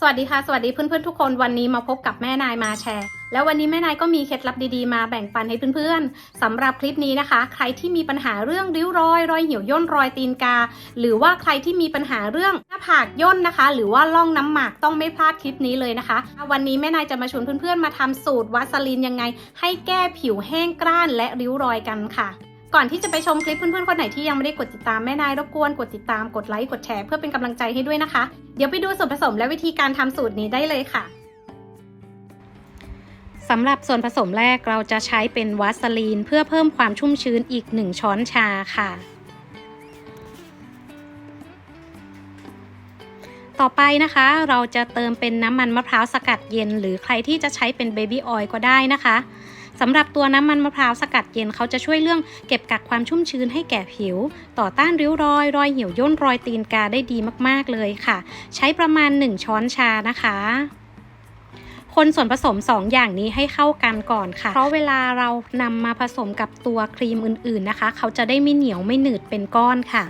สวัสดีค่ะ สวัสดีเพื่อนๆทุกคนวันนี้มาพบกับแม่นายมาแชร์ แล้ววันนี้แม่นายก็มีเคล็ดลับดีๆมาแบ่งปันให้เพื่อนๆสำหรับคลิปนี้นะคะ ใครที่มีปัญหาเรื่องริ้วรอย รอยเหี่ยวย่นรอยตีนกา หรือว่าใครที่มีปัญหาเรื่องหน้าผากย่นนะคะ หรือว่าล่องน้ำหมากต้องไม่พลาดคลิปนี้เลยนะคะ วันนี้แม่นายจะมาชวนเพื่อนๆมาทำสูตรวัสลีนยังไง ให้แก้ผิวแห้งกร้านและริ้วรอยกันค่ะ ก่อนที่จะไปชมคลิปเพื่อนๆคนไหนที่ยังไม่ได้กดติดตามแม่นายรบกวนกดติดตามกดไลค์กดแชร์เพื่อเป็นกำลังใจให้ด้วยนะคะ เดี๋ยวไปดูส่วนผสมและวิธีการทำสูตรนี้ได้เลยค่ะสำหรับส่วนผสมแรกเราจะใช้เป็นวัสลีน เพื่อเพิ่มความชุ่มชื้นอีก 1 ช้อนชาค่ะ ต่อไปนะคะเราจะเติมเป็นน้ำมันมะพร้าวสกัดเย็น หรือใครที่จะใช้เป็นเบบี้ออยล์ก็ได้นะคะ สำหรับตัวน้ำมันมะพร้าวสกัดเย็นเขาจะช่วยเรื่องเก็บกักความชุ่มชื้นให้แก่ผิว ต่อต้านริ้วรอย รอยเหี่ยวย่นรอยตีนกาได้ดีมากๆเลยค่ะ ใช้ประมาณ 1 ช้อนชานะคะคนส่วนผสม 2 อย่างนี้ให้เข้ากันก่อนค่ะ เพราะเวลาเรานำมาผสมกับตัวครีมอื่นๆนะคะ เขาจะได้ไม่เหนียวไม่หนืดเป็นก้อนค่ะ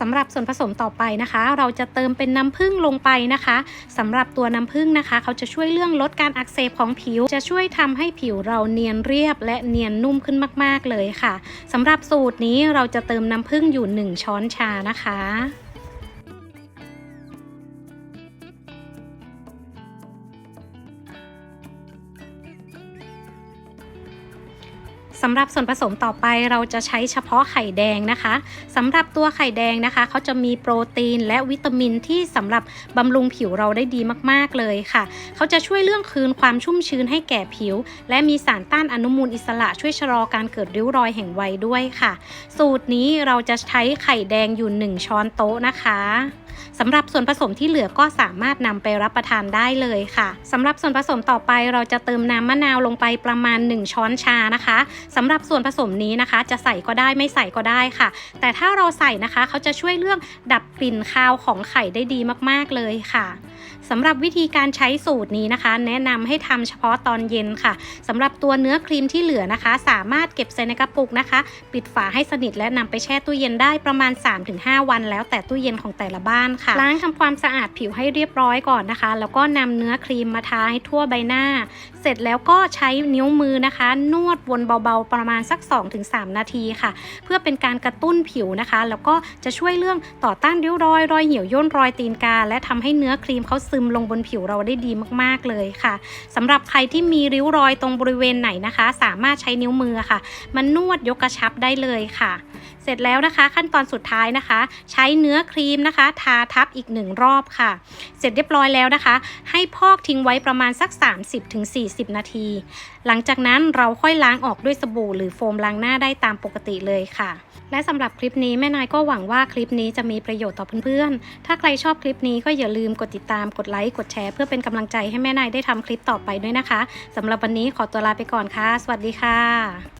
สำหรับส่วนผสมต่อไปนะคะ เราจะเติมเป็นน้ำผึ้งลงไปนะคะสำหรับตัวน้ำผึ้งนะคะ เขาจะช่วยเรื่องลดการอักเสบของผิว จะช่วยทำให้ผิวเราเนียนเรียบและเนียนนุ่มขึ้นมาก ๆ เลยค่ะสำหรับสูตรนี้เราจะเติมน้ำผึ้งอยู่ 1 ช้อนชานะคะ สำหรับส่วนผสมต่อไปเราจะใช้เฉพาะไข่แดงนะคะสำหรับตัวไข่แดงนะคะเขาจะมีโปรตีนและวิตามินที่สำหรับบำรุงผิวเราได้ดีมากๆเลยค่ะ เขาจะช่วยเรื่องคืนความชุ่มชื้นให้แก่ผิว และมีสารต้านอนุมูลอิสระช่วยชะลอการเกิดริ้วรอยแห่งวัยด้วยค่ะ สูตรนี้เราจะใช้ไข่แดงอยู่ 1 ช้อนโต๊ะนะคะสำหรับส่วนผสมที่เหลือก็สามารถนำไปรับประทานได้เลยค่ะสำหรับส่วนผสมต่อไปเราจะเติมน้ำมะนาวลงไปประมาณ 1 ช้อนชานะคะสำหรับส่วนผสมนี้นะคะ จะใส่ก็ได้ไม่ใส่ก็ได้ค่ะ แต่ถ้าเราใส่นะคะเขาจะช่วยเรื่องดับกลิ่นคาวของไข่ได้ดีมากๆเลยค่ะสำหรับวิธีการใช้สูตรนี้นะคะ แนะนำให้ทำเฉพาะตอนเย็นค่ะสำหรับตัวเนื้อครีมที่เหลือนะคะ สามารถเก็บใส่ในกระปุกนะคะ ปิดฝาให้สนิทและนำไปแช่ตู้เย็นได้ประมาณ 3-5 วัน แล้วแต่ตู้เย็นของแต่ละบ้านค่ะล้างทำความสะอาดผิวให้เรียบร้อยก่อนนะคะ แล้วก็นำเนื้อครีมมาทาให้ทั่วใบหน้า เสร็จแล้วก็ใช้นิ้วมือนะคะ นวดวนเบาๆ ประมาณสัก 2-3 นาทีค่ะ เพื่อเป็นการกระตุ้นผิวนะคะ แล้วก็จะช่วยเรื่องต่อต้านริ้วรอยรอยเหี่ยวย่นรอยตีนกา และทำให้เนื้อครีมเขาซึมลงบนผิวเราได้ดีมากๆเลยค่ะสำหรับใครที่มีริ้วรอยตรงบริเวณไหนนะคะ สามารถใช้นิ้วมือค่ะ มันนวดยกกระชับได้เลยค่ะ เสร็จแล้วนะคะ ขั้นตอนสุดท้ายนะคะ ใช้เนื้อครีมนะคะ ทาทับอีกหนึ่งรอบค่ะ เสร็จเรียบร้อยแล้วนะคะ ให้พอกทิ้งไว้ประมาณสัก 30-40 นาที หลังจากนั้นเราค่อยล้างออกด้วยสบู่หรือโฟมล้างหน้าได้ตามปกติเลยค่ะ และสำหรับคลิปนี้แม่นายก็หวังว่าคลิปนี้จะมีประโยชน์ต่อเพื่อนๆ ถ้าใครชอบคลิปนี้ก็อย่าลืมกดติดตามามกดไลค์กดแชร์เพื่อเป็นกำลังใจให้แม่นายได้ทำคลิปต่อไปด้วยนะคะสำหรับวันนี้ขอตัวลาไปก่อนค่ะ สวัสดีค่ะ